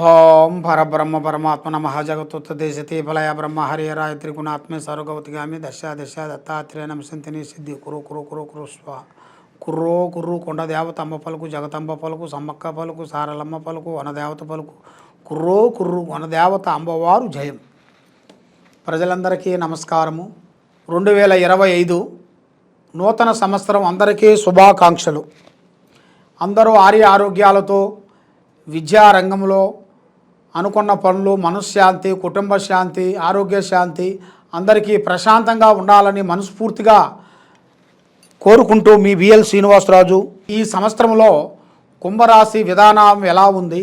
ఓం పరబ్రహ్మ పరమాత్మ నమ. జగత్తుత్త దేశతి ఫలయ బ్రహ్మ హరిహరాయ త్రిగుణాత్మే సర్వగవతిగామి దశ దశ దత్తాత్రేయ నమసంతిని సిద్ధి. కురు కురు కురు కురు స్వ. కుర్రో కుర్రు కొండ దేవత అమ్మ పలుకు జగతంబ పలుకు సమ్మక్క పలుకు సారలమ్మ పలుకు వనదేవత పలుకు. కుర్రో కుర్రు వనదేవత అంబవారు జయం. ప్రజలందరికీ నమస్కారము. రెండు వేల ఇరవై ఐదు నూతన సంవత్సరం అందరికీ శుభాకాంక్షలు. అందరూ ఆర్య ఆరోగ్యాలతో విద్యారంగంలో అనుకున్న పనులు మనశ్శాంతి కుటుంబ శాంతి ఆరోగ్య శాంతి అందరికీ ప్రశాంతంగా ఉండాలని మనస్ఫూర్తిగా కోరుకుంటూ మీ విఎల్ శ్రీనివాసరాజు. ఈ సంవత్సరంలో కుంభరాశి విధానం ఎలా ఉంది?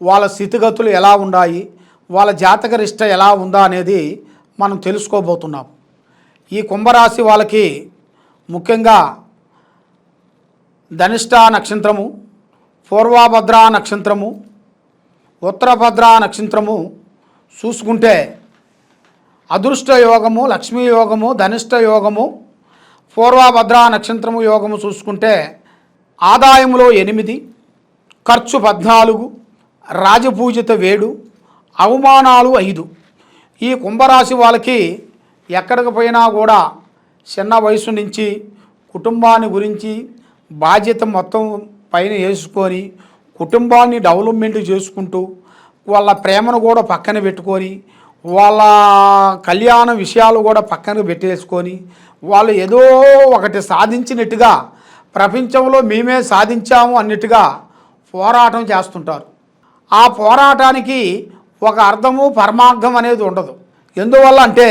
వాళ్ళ స్థితిగతులు ఎలా ఉన్నాయి? వాళ్ళ జాతకరిష్ట ఎలా ఉందా అనేది మనం తెలుసుకోబోతున్నాం. ఈ కుంభరాశి వాళ్ళకి ముఖ్యంగా ధనిష్ట నక్షత్రము పూర్వభద్ర నక్షత్రము ఉత్తరభద్ర నక్షత్రము చూసుకుంటే అదృష్ట యోగము లక్ష్మీ యోగము ధనిష్ట యోగము పూర్వభద్ర నక్షత్రము యోగము చూసుకుంటే ఆదాయములో ఎనిమిది ఖర్చు పద్నాలుగు రాజపూజిత వేడు అవమానాలు ఐదు. ఈ కుంభరాశి వాళ్ళకి ఎక్కడికి పోయినా కూడా చిన్న వయసు నుంచి కుటుంబాన్ని గురించి బాధ్యత మొత్తం పైన వేసుకొని కుటుంబాన్ని డెవలప్మెంట్ చేసుకుంటూ వాళ్ళ ప్రేమను కూడా పక్కన పెట్టుకొని వాళ్ళ కళ్యాణ విషయాలు కూడా పక్కన పెట్టేసుకొని వాళ్ళు ఏదో ఒకటి సాధించినట్టుగా ప్రపంచంలో మేమే సాధించాము అన్నట్టుగా పోరాటం చేస్తుంటారు. ఆ పోరాటానికి ఒక అర్థము పరమార్థం అనేది ఉండదు. ఎందువల్ల అంటే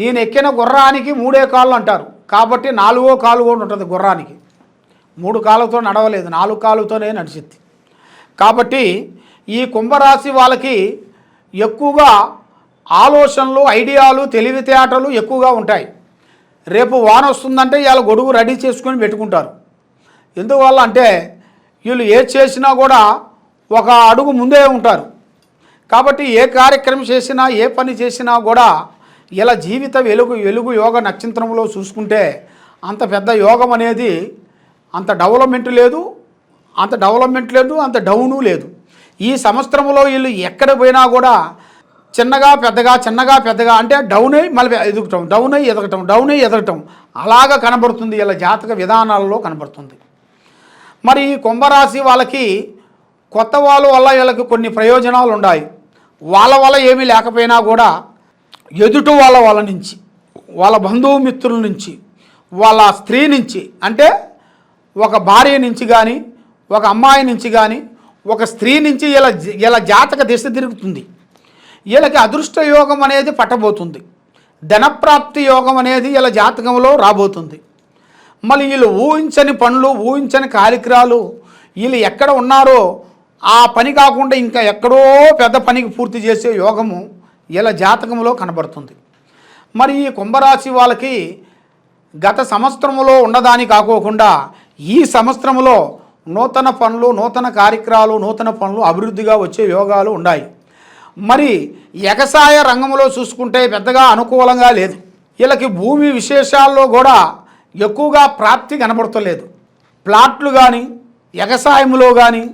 నేను ఎక్కిన గుర్రానికి మూడే కాళ్ళు అంటారు. కాబట్టి నాలుగో కాలు కూడా ఉంటుంది గుర్రానికి. మూడు కాళ్ళతో నడవలేదు నాలుగు కాళ్ళతోనే నడిచింది కాబట్టి ఈ కుంభరాశి వాళ్ళకి ఎక్కువగా ఆలోచనలు ఐడియాలు తెలివితేటలు ఎక్కువగా ఉంటాయి. రేపు వాన వస్తుందంటే ఇవాళ గొడుగు రెడీ చేసుకొని పెట్టుకుంటారు. ఎందువల్ల అంటే వీళ్ళు ఏది చేసినా కూడా ఒక అడుగు ముందే ఉంటారు. కాబట్టి ఏ కార్యక్రమం చేసినా ఏ పని చేసినా కూడా ఇలా జీవిత వెలుగు వెలుగు యోగ నక్షత్రంలో చూసుకుంటే అంత పెద్ద యోగం అనేది అంత డెవలప్మెంట్ లేదు. అంత డెవలప్మెంట్ లేదు అంత డౌను లేదు. ఈ సంవత్సరంలో వీళ్ళు ఎక్కడ పోయినా కూడా చిన్నగా పెద్దగా చిన్నగా పెద్దగా అంటే డౌన్ అయ్యి మళ్ళీ ఎదుగటం డౌన్ అయ్యి ఎదగటం డౌన్ అయ్యి ఎదగటం. అలాగా కనబడుతుంది ఇలా జాతక విధానాలలో కనబడుతుంది. మరి ఈ కుంభరాశి వాళ్ళకి కొత్త వాళ్ళ వల్ల వీళ్ళకి కొన్ని ప్రయోజనాలు ఉన్నాయి. వాళ్ళ వల్ల ఏమీ లేకపోయినా కూడా ఎదుటి వాళ్ళ వాళ్ళ నుంచి వాళ్ళ బంధువు మిత్రుల నుంచి వాళ్ళ స్త్రీ నుంచి అంటే ఒక భార్య నుంచి కానీ ఒక అమ్మాయి నుంచి కానీ ఒక స్త్రీ నుంచి ఇలా ఇలా జాతక దిశ తిరుగుతుంది. వీళ్ళకి అదృష్ట యోగం అనేది పట్టబోతుంది. ధనప్రాప్తి యోగం అనేది ఇలా జాతకంలో రాబోతుంది. మళ్ళీ వీళ్ళు ఊహించని పనులు ఊహించని కార్యక్రమాలు వీళ్ళు ఎక్కడ ఉన్నారో ఆ పని కాకుండా ఇంకా ఎక్కడో పెద్ద పనికి పూర్తి చేసే యోగము ఇలా జాతకంలో కనబడుతుంది. మరి ఈ కుంభరాశి వాళ్ళకి గత సంవత్సరంలో ఉన్నదాని కాకోకుండా ఈ సంవత్సరంలో నూతన పనులు నూతన కార్యక్రమాలు నూతన పనులు అభివృద్ధిగా వచ్చే యోగాలు ఉన్నాయి. మరి ఎగసాయ రంగంలో చూసుకుంటే పెద్దగా అనుకూలంగా లేదు. వీళ్ళకి భూమి విశేషాల్లో కూడా ఎక్కువగా ప్రాప్తి కనబడతలేదు. ప్లాట్లు కానీ ఎగసాయంలో కానీ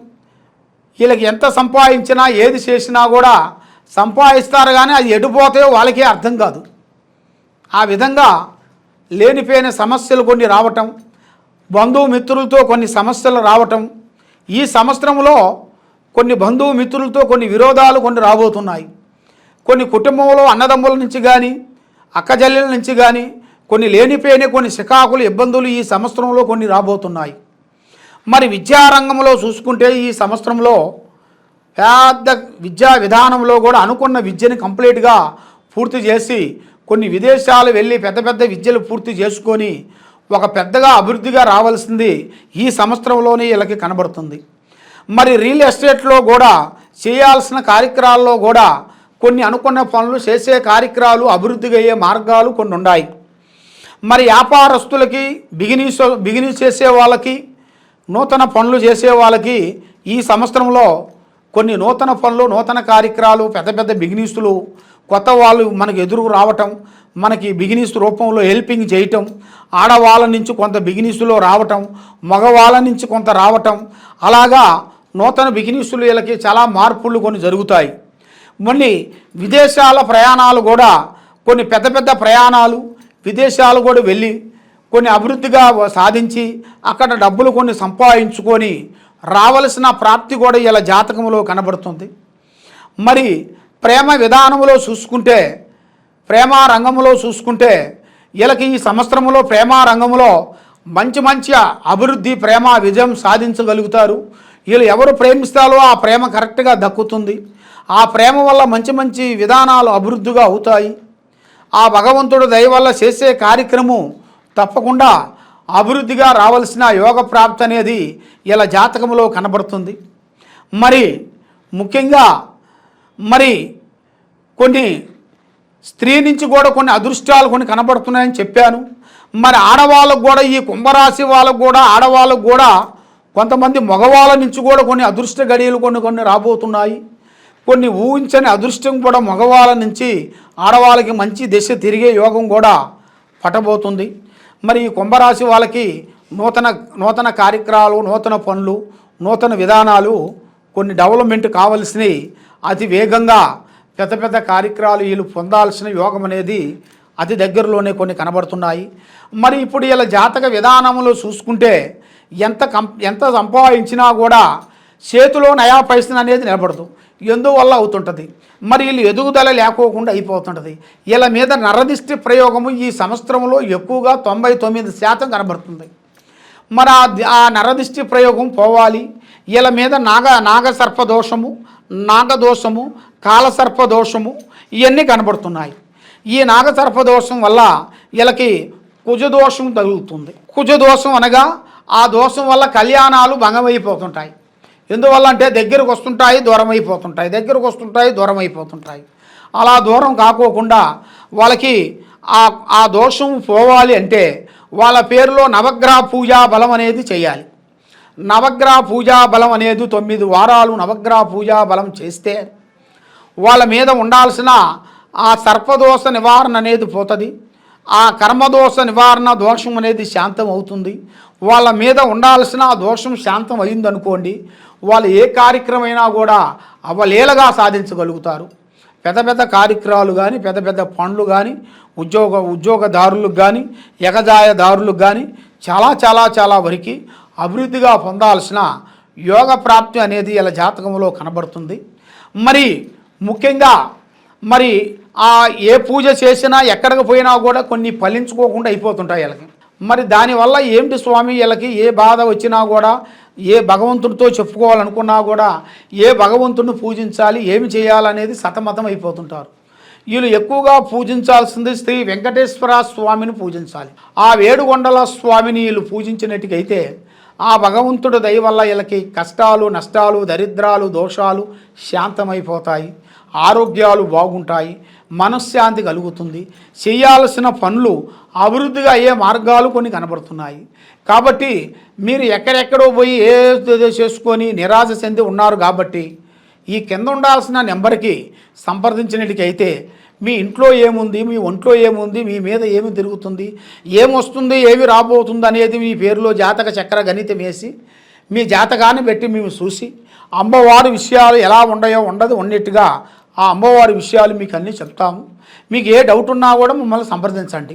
వీళ్ళకి ఎంత సంపాదించినా ఏది చేసినా కూడా సంపాదిస్తారు కానీ అది ఎడిపోతాయో వాళ్ళకే అర్థం కాదు. ఆ విధంగా లేనిపోయిన సమస్యలు కొన్ని రావటం బంధువు మిత్రులతో కొన్ని సమస్యలు రావటం ఈ సంవత్సరంలో కొన్ని బంధుమిత్రులతో కొన్ని విరోధాలు కొన్ని రాబోతున్నాయి. కొన్ని కుటుంబంలో అన్నదమ్ముల నుంచి కానీ అక్కజల్లెల నుంచి కానీ కొన్ని లేనిపోయిన కొన్ని శికాకులు ఇబ్బందులు ఈ సంవత్సరంలో కొన్ని రాబోతున్నాయి. మరి విద్యారంగంలో చూసుకుంటే ఈ సంవత్సరంలో పెద్ద విద్యా విధానంలో కూడా అనుకున్న విద్యని కంప్లీట్గా పూర్తి చేసి కొన్ని విదేశాలు వెళ్ళి పెద్ద పెద్ద విద్యలు పూర్తి చేసుకొని ఒక పెద్దగా అభివృద్ధిగా రావాల్సింది ఈ సంవత్సరంలోనే వీళ్ళకి కనబడుతుంది. మరి రియల్ ఎస్టేట్లో కూడా చేయాల్సిన కార్యక్రమాల్లో కూడా కొన్ని అనుకున్న పనులు చేసే కార్యక్రమాలు అభివృద్ధిగా అయ్యే మార్గాలు కొన్ని ఉన్నాయి. మరి వ్యాపారస్తులకి బిగినీస్ బిగినీస్ చేసే వాళ్ళకి నూతన పనులు చేసే వాళ్ళకి ఈ సంవత్సరంలో కొన్ని నూతన పనులు నూతన కార్యక్రమాలు పెద్ద పెద్ద బిగినీసులు కొత్త వాళ్ళు మనకు ఎదురు రావటం మనకి బిగినీస్ రూపంలో హెల్పింగ్ చేయటం ఆడవాళ్ళ నుంచి కొంత బిగినీసులో రావటం మగవాళ్ళ నుంచి కొంత రావటం అలాగా నూతన బిగినీసులు వీళ్ళకి చాలా మార్పులు కొన్ని జరుగుతాయి. మళ్ళీ విదేశాల ప్రయాణాలు కూడా కొన్ని పెద్ద పెద్ద ప్రయాణాలు విదేశాలు కూడా వెళ్ళి కొన్ని అభివృద్ధిగా సాధించి అక్కడ డబ్బులు కొన్ని సంపాదించుకొని రావలసిన ప్రాప్తి కూడా ఇలా జాతకంలో కనబడుతుంది. మరి ప్రేమ విధానంలో చూసుకుంటే ప్రేమ రంగంలో చూసుకుంటే వీళ్ళకి ఈ సంవత్సరంలో ప్రేమ రంగంలో మంచి మంచి అభివృద్ధి ప్రేమ విజయం సాధించగలుగుతారు. వీళ్ళు ఎవరు ప్రేమిస్తారో ఆ ప్రేమ కరెక్ట్గా దక్కుతుంది. ఆ ప్రేమ వల్ల మంచి మంచి విధానాలు అభివృద్ధిగా అవుతాయి. ఆ భగవంతుడు దయ వల్ల చేసే కార్యక్రమం తప్పకుండా అభివృద్ధిగా రావాల్సిన యోగ ప్రాప్తి అనేది ఇలా జాతకంలో కనబడుతుంది. మరి ముఖ్యంగా మరి కొన్ని స్త్రీ నుంచి కూడా కొన్ని అదృష్టాలు కొన్ని కనబడుతున్నాయని చెప్పాను. మరి ఆడవాళ్ళకు కూడా ఈ కుంభరాశి వాళ్ళకు కూడా ఆడవాళ్ళకు కూడా కొంతమంది మగవాళ్ళ నుంచి కూడా కొన్ని అదృష్ట గడియలు కొన్ని కొన్ని రాబోతున్నాయి. కొన్ని ఊహించని అదృష్టం కూడా మగవాళ్ళ నుంచి ఆడవాళ్ళకి మంచి దిశ తిరిగే యోగం కూడా పట్టబోతుంది. మరి ఈ కుంభరాశి వాళ్ళకి నూతన నూతన కార్యక్రమాలు నూతన పనులు నూతన విధానాలు కొన్ని డెవలప్మెంట్ కావలసినవి అతి వేగంగా పెద్ద పెద్ద కార్యక్రమాలు వీళ్ళు పొందాల్సిన యోగం అనేది అతి దగ్గరలోనే కొన్ని కనబడుతున్నాయి. మరి ఇప్పుడు వీళ్ళ జాతక విధానంలో చూసుకుంటే ఎంత కం ఎంత సంపాదించినా కూడా చేతిలో నయా పైసలు అనేది నిలబడదు. ఎందువల్ల అవుతుంటుంది? మరి వీళ్ళు ఎదుగుదల లేకోకుండా అయిపోతుంటుంది. వీళ్ళ మీద నరదిష్టి ప్రయోగము ఈ సంవత్సరంలో ఎక్కువగా తొంభై తొమ్మిది శాతం కనబడుతుంది. మరి ఆ ది- నరదిష్టి ప్రయోగం పోవాలి. వీళ్ళ మీద నాగ నాగసర్పదోషము నాగదోషము కాలసర్పదోషము ఇవన్నీ కనబడుతున్నాయి. ఈ నాగసర్పదోషం వల్ల వీళ్ళకి కుజదోషం తగులుతుంది. కుజదోషం అనగా ఆ దోషం వల్ల కళ్యాణాలు భంగమైపోతుంటాయి. ఎందువల్ల అంటే దగ్గరకు వస్తుంటాయి దూరం అయిపోతుంటాయి దగ్గరకు వస్తుంటాయి దూరం అయిపోతుంటాయి అలా దూరం కాకోకుండా వాళ్ళకి ఆ ఆ దోషం పోవాలి అంటే వాళ్ళ పేరులో నవగ్రహ పూజా బలం అనేది చేయాలి. నవగ్రహ పూజా బలం అనేది తొమ్మిది వారాలు నవగ్రహ పూజా బలం చేస్తే వాళ్ళ మీద ఉండాల్సిన ఆ సర్పదోష నివారణ అనేది పోతుంది. ఆ కర్మదోష నివారణ దోషం అనేది శాంతం అవుతుంది. వాళ్ళ మీద ఉండాల్సిన ఆ దోషం శాంతం అయిందనుకోండి వాళ్ళు ఏ కార్యక్రమైనా కూడా అవలీలగా సాధించగలుగుతారు. పెద్ద పెద్ద కార్యక్రమాలు కానీ పెద్ద పెద్ద పనులు కానీ ఉద్యోగ ఉద్యోగదారులకు కానీ ఎగజాయదారులకు కానీ చాలా చాలా చాలా వరకు అభివృద్ధిగా పొందాల్సిన యోగ ప్రాప్తి అనేది ఇలా జాతకంలో కనబడుతుంది. మరి ముఖ్యంగా మరి ఆ ఏ పూజ చేసినా ఎక్కడికి పోయినా కూడా కొన్ని ఫలించుకోకుండా అయిపోతుంటాయి వీళ్ళకి. మరి దానివల్ల ఏమిటి స్వామి వీళ్ళకి ఏ బాధ వచ్చినా కూడా ఏ భగవంతుడితో చెప్పుకోవాలనుకున్నా కూడా ఏ భగవంతుడిని పూజించాలి ఏమి చేయాలనేది సతమతం అయిపోతుంటారు. వీళ్ళు ఎక్కువగా పూజించాల్సింది శ్రీ వెంకటేశ్వర స్వామిని పూజించాలి. ఆ వేడుగొండల స్వామిని వీళ్ళు పూజించినట్టుకైతే ఆ భగవంతుడు దయ వల్ల వీళ్ళకి కష్టాలు నష్టాలు దరిద్రాలు దోషాలు శాంతమైపోతాయి. ఆరోగ్యాలు బాగుంటాయి. మనశ్శాంతి కలుగుతుంది. చేయాల్సిన పనులు అభివృద్ధిగా అయ్యే మార్గాలు కొన్ని కనబడుతున్నాయి. కాబట్టి మీరు ఎక్కడెక్కడో పోయి ఏ చేసుకొని నిరాశ చెంది ఉన్నారు కాబట్టి ఈ కింద ఉండాల్సిన నెంబర్కి సంప్రదించినట్టుకైతే మీ ఇంట్లో ఏముంది మీ ఒంట్లో ఏముంది మీ మీద ఏమి తిరుగుతుంది ఏమొస్తుంది ఏమి రాబోతుంది అనేది మీ పేరులో జాతక చక్ర గణితం వేసి మీ జాతకాన్ని పెట్టి మేము చూసి అమ్మవారి విషయాలు ఎలా ఉండయో ఉండదు ఉన్నట్టుగా ఆ అమ్మవారి విషయాలు మీకు అన్నీ చెప్తాము. మీకు ఏ డౌట్ ఉన్నా కూడా మమ్మల్ని సంప్రదించండి.